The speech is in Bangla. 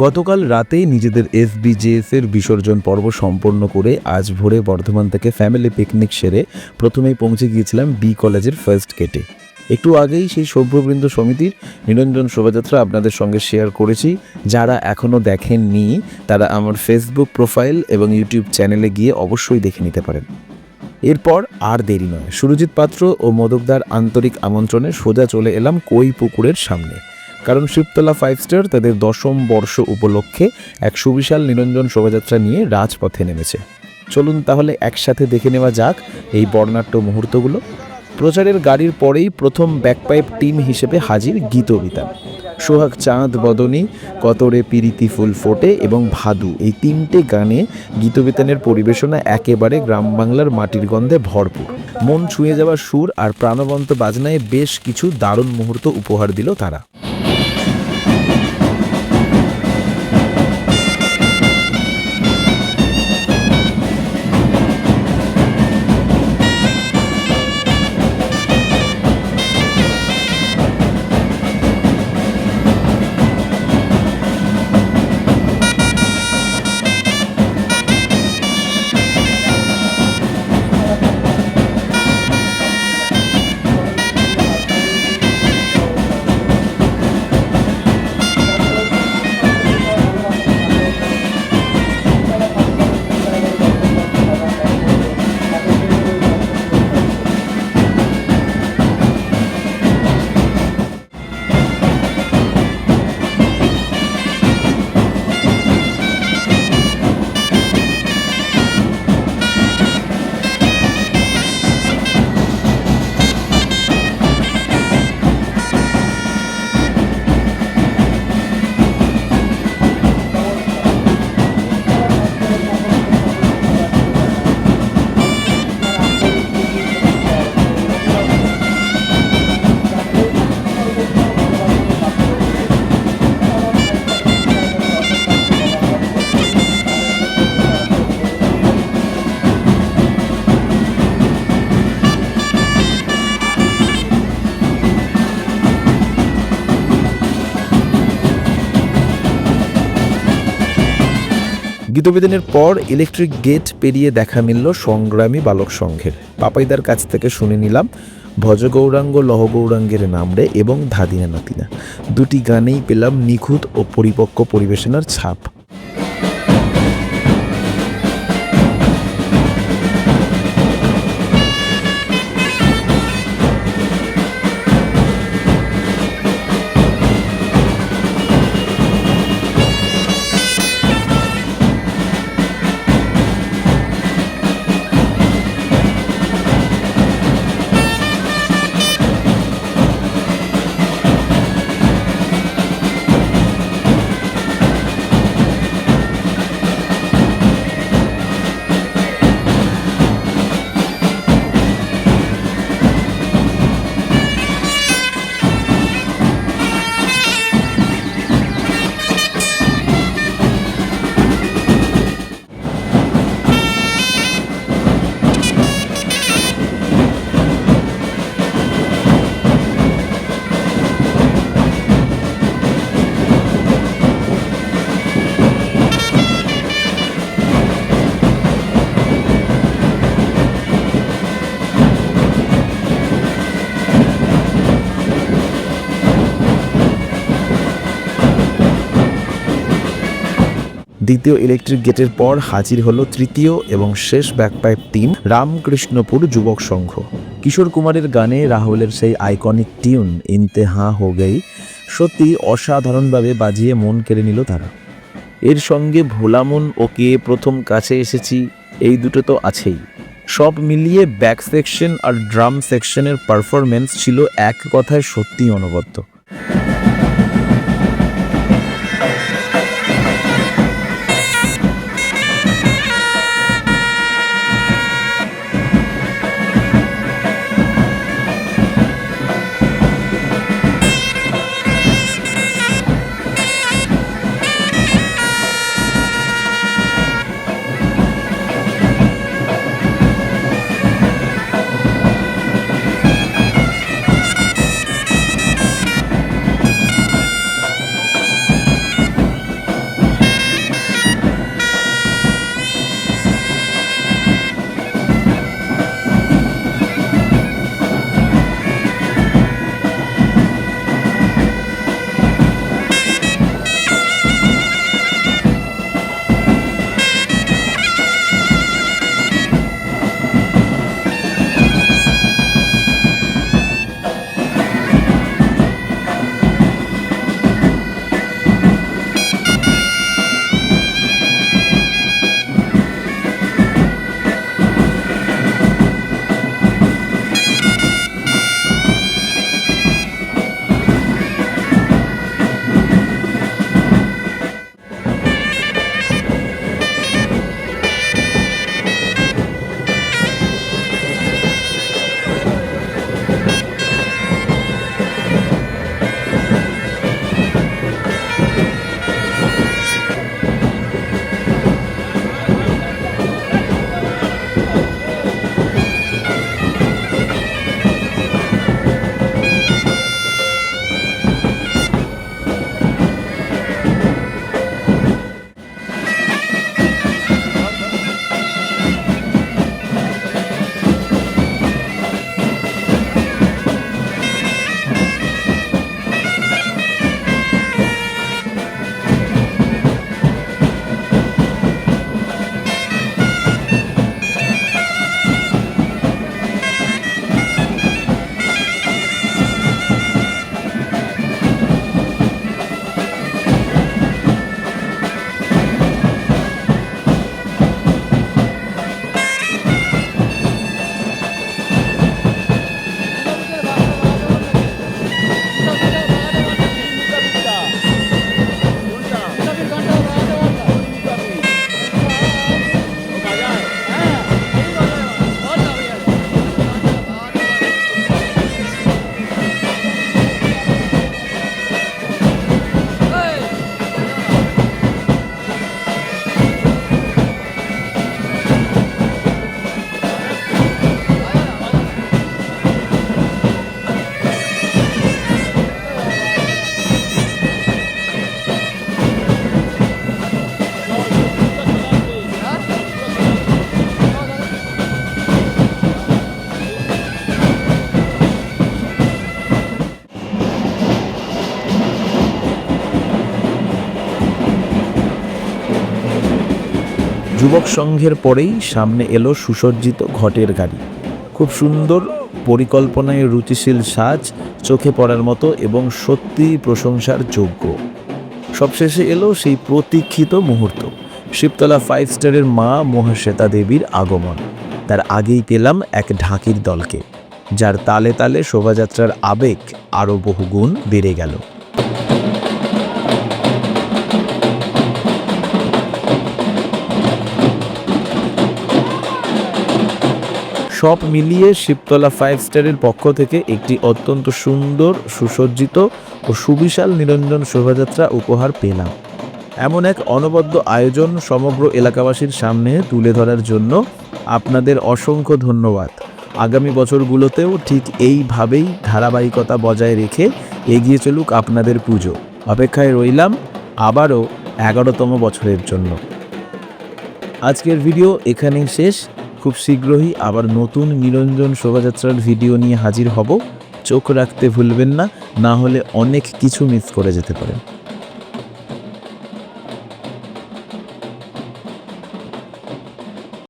গতকাল রাতেই নিজেদের এসবিজেএস এর বিসর্জন পর্ব সম্পন্ন করে আজ ভোরে বর্ধমান থেকে ফ্যামিলি পিকনিক সেরে প্রথমেই পৌঁছে গিয়েছিলাম বি কলেজের ফার্স্ট গেটে। একটু আগেই সেই সভ্যবৃন্দ সমিতির নিরঞ্জন শোভাযাত্রা আপনাদের সঙ্গে শেয়ার করেছি। যারা এখনও দেখেননি, তারা আমার ফেসবুক প্রোফাইল এবং ইউটিউব চ্যানেলে গিয়ে অবশ্যই দেখে নিতে পারেন। এরপর আর দেরি নয়। সুরজিৎ পাত্র ও মদকদার আন্তরিক আমন্ত্রণে সোজা চলে এলাম কই পুকুরের সামনে। কারণ শিবতলা ফাইভ স্টার তাদের দশম বর্ষ উপলক্ষে এক সুবিশাল নিরঞ্জন শোভাযাত্রা নিয়ে রাজপথে নেমেছে। চলুন তাহলে একসাথে দেখে নেওয়া যাক এই বর্ণাঢ্য মুহূর্তগুলো। প্রচারের গাড়ির পরেই প্রথম ব্যাকপাইপ টিম হিসেবে হাজির গীতবিতান। সোহাগ চাঁদ বদনী, কতরে পিরিতি ফুল ফোটে এবং ভাদু এই তিনটে গানে গীতবিতানের পরিবেশনা একেবারে গ্রাম বাংলার মাটির গন্ধে ভরপুর। মন ছুঁয়ে যাওয়া সুর আর প্রাণবন্ত বাজনায় বেশ কিছু দারুণ মুহূর্ত উপহার দিল তারা। গীতবিদানের পর ইলেকট্রিক গেট পেরিয়ে দেখা মিলল সংগ্রামী বালক সংঘের। পাপাইদার কাছ থেকে শুনে নিলাম, ভজ গৌরাঙ্গ, লহ গৌরাঙ্গের নামরে এবং ধাদিনা নাতিনা। দুটি গানেই পেলাম নিখুঁত ও পরিপক্ক পরিবেশনার ছাপ। দ্বিতীয় ইলেকট্রিক গেটের পর হাজির হলো তৃতীয় এবং শেষ ব্যাকপাইপ টিম রামকৃষ্ণপুর যুবক সংঘ। কিশোর কুমারের গানে রাহুলের সেই আইকনিক টিউন ইনতে হাঁ গেই, সত্যি অসাধারণভাবে বাজিয়ে মন কেড়ে নিল তারা। এর সঙ্গে ভোলামন ও কে প্রথম কাছে এসেছি, এই দুটো তো আছেই। সব মিলিয়ে ব্যাক সেকশন আর ড্রাম সেকশনের পারফরমেন্স ছিল এক কথায় সত্যিই অনবদ্য। যুবক সংঘের পরেই সামনে এলো সুসজ্জিত ঘটের গাড়ি। খুব সুন্দর, পরিকল্পনায় রুচিশীল সাজ, চোখে পড়ার মতো এবং সত্যি প্রশংসার যোগ্য। সবশেষে এলো সেই প্রতীক্ষিত মুহূর্ত। শিবতলা ফাইভ স্টারের মা মহাশ্বেতা দেবীর আগমন। তার আগেই পেলাম এক ঢাকির দলকে, যার তালে তালে শোভাযাত্রার আবেগ আরও বহুগুণ বেড়ে গেল। সব মিলিয়ে শিবতলা ফাইভ স্টারের পক্ষ থেকে একটি অত্যন্ত সুন্দর, সুসজ্জিত ও সুবিশাল নিরঞ্জন শোভাযাত্রা উপহার পেলাম। এমন এক অনবদ্য আয়োজন সমগ্র এলাকাবাসীর সামনে তুলে ধরার জন্য আপনাদের অসংখ্য ধন্যবাদ। আগামী বছরগুলোতেও ঠিক এইভাবেই ধারাবাহিকতা বজায় রেখে এগিয়ে চলুক আপনাদের পুজো। অপেক্ষায় রইলাম আবারও এগারোতম বছরের জন্য। আজকের ভিডিও এখানেই শেষ। খুব শীঘ্রই আবার নতুন নিরঞ্জন শোভাযাত্রার ভিডিও নিয়ে হাজির হব। চোখ রাখতে ভুলবেন না না হলে অনেক কিছু মিস করে যেতে পারেন।